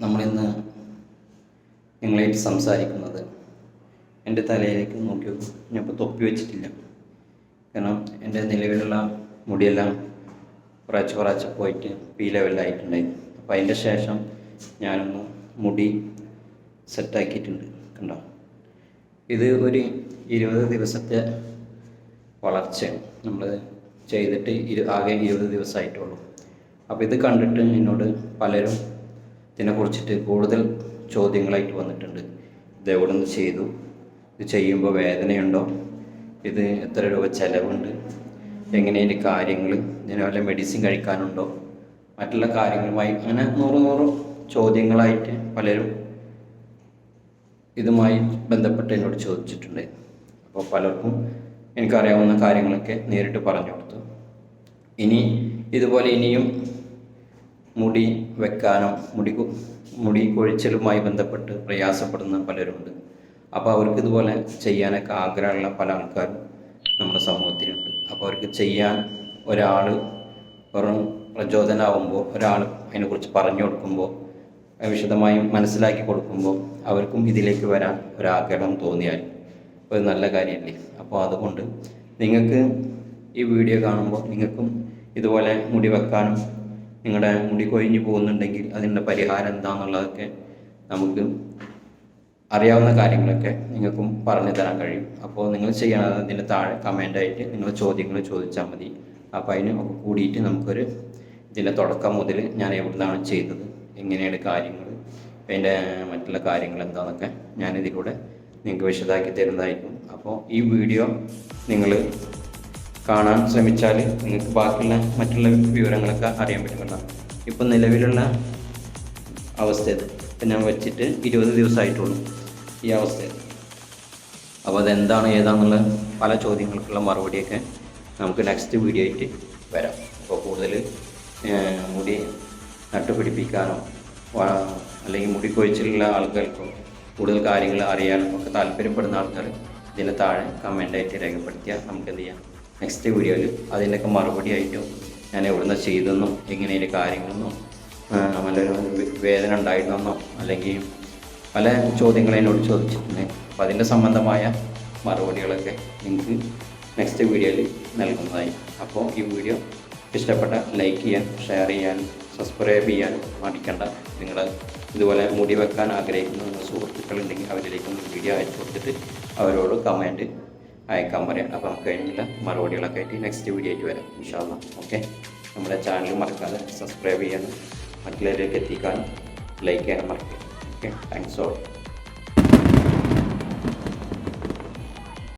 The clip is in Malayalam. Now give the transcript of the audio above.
നമ്മളിന്ന് നിങ്ങളായിട്ട് സംസാരിക്കുന്നത് എന്റെ തലയിലേക്ക് നോക്കി ഞാൻ ഞാനിപ്പോൾ തൊപ്പി വെച്ചിട്ടില്ല. കാരണം എന്റെ നിലവിലുള്ള മുടിയെല്ലാം കുറച്ച് കുറച്ച് പോയിട്ട് പി ലെവലിലായിട്ടുണ്ടായി അപ്പോൾ അതിന്റെ ശേഷം ഞാനൊന്ന് മുടി സെറ്റാക്കിയിട്ടുണ്ട് കണ്ടോ? ഇത് ഒരു ഇരുപത് ദിവസത്തെ വളർച്ചയാണ്. നമ്മൾ ചെയ്തിട്ട് ഇരു ആകെ ഇരുപത് ദിവസമായിട്ടുള്ളൂ. അപ്പോൾ ഇത് കണ്ടിട്ട് എന്നോട് പലരും ഇതിനെക്കുറിച്ചിട്ട് കൂടുതൽ ചോദ്യങ്ങളായിട്ട് വന്നിട്ടുണ്ട്. ഇത് എവിടെ നിന്ന് ചെയ്തു? ഇത് ചെയ്യുമ്പോൾ വേദനയുണ്ടോ? ഇത് എത്ര രൂപ ചിലവുണ്ട്? എങ്ങനെയാണ് കാര്യങ്ങൾ? ഇതിന് വല്ല മെഡിസിൻ കഴിക്കാനുണ്ടോ? മറ്റുള്ള കാര്യങ്ങളുമായി അങ്ങനെ നൂറ് നൂറ് ചോദ്യങ്ങളായിട്ട് പലരും ഇതുമായി ബന്ധപ്പെട്ട് എന്നോട് ചോദിച്ചിട്ടുണ്ട്. അപ്പോൾ പലർക്കും എനിക്കറിയാവുന്ന കാര്യങ്ങളൊക്കെ നേരിട്ട് പറഞ്ഞു കൊടുത്തു. ഇനി ഇതുപോലെ ഇനിയും മുടി വെക്കാനോ മുടി മുടി കൊഴിച്ചിലുമായി ബന്ധപ്പെട്ട് പ്രയാസപ്പെടുന്ന പലരുണ്ട്. അപ്പോൾ അവർക്ക് ഇതുപോലെ ചെയ്യാനൊക്കെ ആഗ്രഹമുള്ള പല ആൾക്കാരും നമ്മുടെ സമൂഹത്തിലുണ്ട്. അപ്പോൾ അവർക്ക് ചെയ്യാൻ ഒരാൾ വെറും പ്രചോദനമാകുമ്പോൾ ഒരാൾ അതിനെക്കുറിച്ച് പറഞ്ഞു കൊടുക്കുമ്പോൾ വിശദമായും മനസ്സിലാക്കി കൊടുക്കുമ്പോൾ അവർക്കും ഇതിലേക്ക് വരാൻ ഒരാഗ്രഹം തോന്നിയാൽ ഒരു നല്ല കാര്യമല്ലേ? അപ്പോൾ അതുകൊണ്ട് നിങ്ങൾക്ക് ഈ വീഡിയോ കാണുമ്പോൾ നിങ്ങൾക്കും ഇതുപോലെ മുടി വെക്കാനും നിങ്ങളുടെ മുടി കൊഴിഞ്ഞു പോകുന്നുണ്ടെങ്കിൽ അതിന്റെ പരിഹാരം എന്താണെന്നുള്ളതൊക്കെ നമുക്ക് അറിയാവുന്ന കാര്യങ്ങളൊക്കെ നിങ്ങൾക്കും പറഞ്ഞു തരാൻ കഴിയും. അപ്പോൾ നിങ്ങൾ ചെയ്യണത് അതിന്റെ താഴെ കമന്റായിട്ട് നിങ്ങൾ ചോദ്യങ്ങൾ ചോദിച്ചാൽ മതി. അപ്പോൾ അതിന് കൂടിയിട്ട് നമുക്കൊരു ഇതിന്റെ തുടക്കം മുതൽ ഞാൻ എവിടുന്നാണ് ചെയ്തത് എങ്ങനെയാണ് കാര്യങ്ങൾ അതിന്റെ മറ്റുള്ള കാര്യങ്ങൾ എന്താണെന്നൊക്കെ ഞാനിതിലൂടെ നിങ്ങൾക്ക് വിശദമാക്കി തരുന്നതായിരിക്കും. അപ്പോൾ ഈ വീഡിയോ നിങ്ങൾ കാണാൻ ശ്രമിച്ചാൽ നിങ്ങൾക്ക് ബാക്കിയുള്ള മറ്റുള്ള വിവരങ്ങളൊക്കെ അറിയാൻ പറ്റും ഇപ്പം നിലവിലുള്ള അവസ്ഥ ഇത്. ഇപ്പം ഞാൻ വെച്ചിട്ട് ഇരുപത് ദിവസമായിട്ടുള്ളൂ ഈ അവസ്ഥ അപ്പോൾ അതെന്താണ് ഏതാണെന്നുള്ള പല ചോദ്യങ്ങൾക്കുള്ള മറുപടിയൊക്കെ നമുക്ക് നെക്സ്റ്റ് വീഡിയോ ആയിട്ട് വരാം. അപ്പോൾ കൂടുതൽ മുടി നട്ടുപിടിപ്പിക്കാനോ അല്ലെങ്കിൽ മുടി കൊഴിച്ചിലുള്ള ആളുകൾക്കോ കൂടുതൽ കാര്യങ്ങൾ അറിയാനും ഒക്കെ താല്പര്യപ്പെടുന്ന ആൾക്കാർ ഇതിന് താഴെ കമന്റായിട്ട് രേഖപ്പെടുത്തിയാൽ നമുക്ക് എന്ത് ചെയ്യാം? നെക്സ്റ്റ് വീഡിയോയിൽ അതിന്റെയൊക്കെ മറുപടി ആയിട്ട് ഞാൻ എവിടുന്ന് ചെയ്തെന്നോ എങ്ങനെയാണ് കാര്യങ്ങളെന്നോ നല്ലൊരു വേദന ഉണ്ടായിരുന്നെന്നോ അല്ലെങ്കിൽ പല ചോദ്യങ്ങൾ എന്നോട് ചോദിച്ചിട്ടുണ്ട്. അപ്പോൾ അതിന്റെ സംബന്ധമായ മറുപടികളൊക്കെ നിങ്ങൾക്ക് നെക്സ്റ്റ് വീഡിയോയിൽ നൽകുന്നതായി. അപ്പോൾ ഈ വീഡിയോ ഇഷ്ടപ്പെട്ട ലൈക്ക് ചെയ്യാൻ ഷെയർ ചെയ്യാൻ സബ്സ്ക്രൈബ് ചെയ്യാൻ മടിക്കണ്ട. നിങ്ങൾ ഇതുപോലെ മുടി വെക്കാൻ ആഗ്രഹിക്കുന്ന സുഹൃത്തുക്കളുണ്ടെങ്കിൽ അവരിലേക്കൊന്ന് വീഡിയോ അയച്ചു കൊടുത്തിട്ട് അവരോട് കമന്റ് അയക്കാൻ പറയാം. അപ്പോൾ നമുക്ക് അതിനുള്ള മറുപടികളൊക്കെ ആയിട്ട് നെക്സ്റ്റ് വീഡിയോ ആയിട്ട് വരാം ഇൻഷാല്ല ഓക്കെ നമ്മുടെ ചാനൽ മറക്കാതെ സബ്സ്ക്രൈബ് ചെയ്യാനും മറ്റുള്ളവരിലേക്ക് എത്തിക്കാനും ലൈക്ക് ചെയ്യാനും മറക്കുക ഓക്കെ താങ്ക്സ് ഓൾ